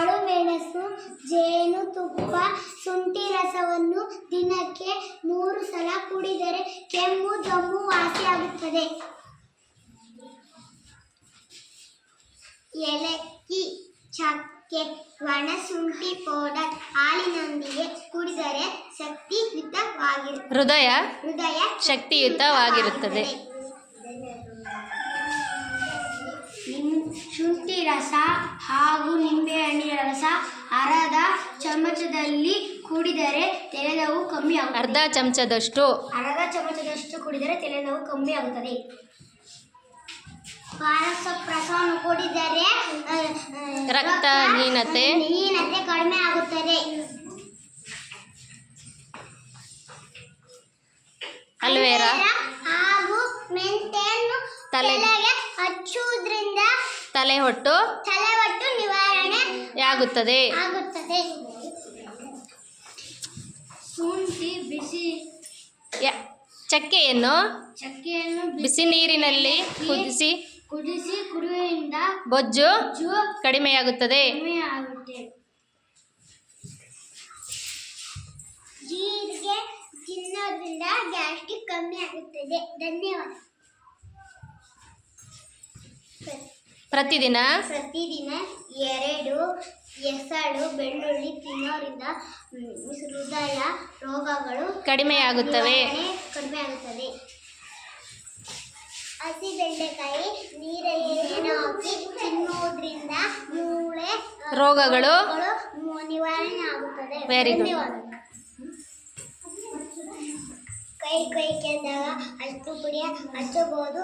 ಕಾಳುಮೆಣಸು ಜೇನುತುಪ್ಪ ಶುಂಠಿ ರಸವನ್ನು ದಿನಕ್ಕೆ ಮೂರು ಸಲ ಕುಡಿದರೆ ಕೆಮ್ಮು ದಮ್ಮು ವಾಸಿಯಾಗುತ್ತದೆ ಏಲಕ್ಕಿ ಚಕ್ಕೆ ಒಣಶುಂಠಿ ಪೌಡರ್ ಹಾಲಿನೊಂದಿಗೆ ಕುಡಿದರೆ ಶಕ್ತಿಯುತವಾಗಿರುತ್ತದೆ. ಹೃದಯ ಹೃದಯ ಶಕ್ತಿಯುತವಾಗಿರುತ್ತದೆ. ಶುಂಠಿ ರಸ ಹಾಗೂ ನಿಂಬೆಹಣ್ಣಿನ ರಸ ಅರ್ಧ ಚಮಚದಲ್ಲಿ ಕುಡಿದರೆ ತಲೆನೋವು ಕಮ್ಮಿ ಆಗುತ್ತದೆ. ಅರ್ಧ ಚಮಚದಷ್ಟು. ಅರ್ಧ ಚಮಚದಷ್ಟು ಕುಡಿದರೆ ತಲೆನೋವು ಕಮ್ಮಿ ಆಗುತ್ತದೆ. ಪಾರಸೊಪ್ಪು ರಸವನ್ನು ಕುಡಿದರೆ ರಕ್ತ ಆ, ರಕ್ತಹೀನತೆ. ಹೀನತೆ ಕಡಿಮೆ ಆಗುತ್ತದೆ. ಅಲ್ವೇರಾ. ಹಾಗೂ ಮೆಂತೆಯನ್ನು ತಲೆ- ತಲೆಗೆ ಹಚ್ಚುವುದರಿಂದ ತಲೆ ಹೊಟ್ಟು ತಲೆವಟ್ಟು ನಿವಾರಣೆ ಆಗುತ್ತದೆ ಆಗುತ್ತದೆ. ಶುಂಠಿ ಬಿಸಿ ಚಕ್ಕೆಯನ್ನು ಚಕ್ಕೆಯನ್ನು ಬಿಸಿ ನೀರಿನಲ್ಲಿ ಕುದಿಸಿ ಕುದಿಸಿ ಕುಡಿಯುವುದರಿಂದ ಬೊಜ್ಜು ಕಡಿಮೆಯಾಗುತ್ತದೆ. ಜೀರಿಗೆ ತಿನ್ನೋದ್ರಿಂದ ಗ್ಯಾಸ್ಟ್ರಿಕ್ ಕಮ್ಮಿ ಆಗುತ್ತದೆ. ಧನ್ಯವಾದ. ಪ್ರತಿದಿನ? ಪ್ರತಿದಿನ ಎರಡು ಎಸಳು ಬೆಳ್ಳುಳ್ಳಿ ತಿನ್ನೋದ್ರಿಂದ ಹೃದಯ ರೋಗಗಳು ಕಡಿಮೆಯಾಗುತ್ತವೆ ಕಡಿಮೆಯಾಗುತ್ತದೆ ಕಡಿಮೆ ಆಗುತ್ತದೆ ಹಸಿ ಬೆಂಡೆಕಾಯಿ ನೀರಲ್ಲಿ ಹಾಕಿ ತಿನ್ನೋದ್ರಿಂದ ಮೂಳೆ ರೋಗಗಳು ನಿವಾರಣೆ ಆಗುತ್ತದೆ ವೆರಿ. ಕೈ ಕೈ ಕೆಂದಾಗ ಅಷ್ಟು ಪುಡಿಯ ಹಚ್ಚಬಹುದು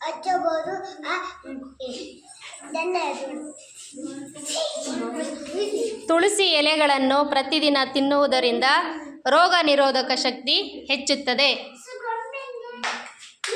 ಹಚ್ಚಬಹುದು ಆ, ತುಳಸಿ ಎಲೆಗಳನ್ನು ಪ್ರತಿದಿನ ತಿನ್ನುವುದರಿಂದ ರೋಗ ನಿರೋಧಕ ಶಕ್ತಿ ಹೆಚ್ಚುತ್ತದೆ.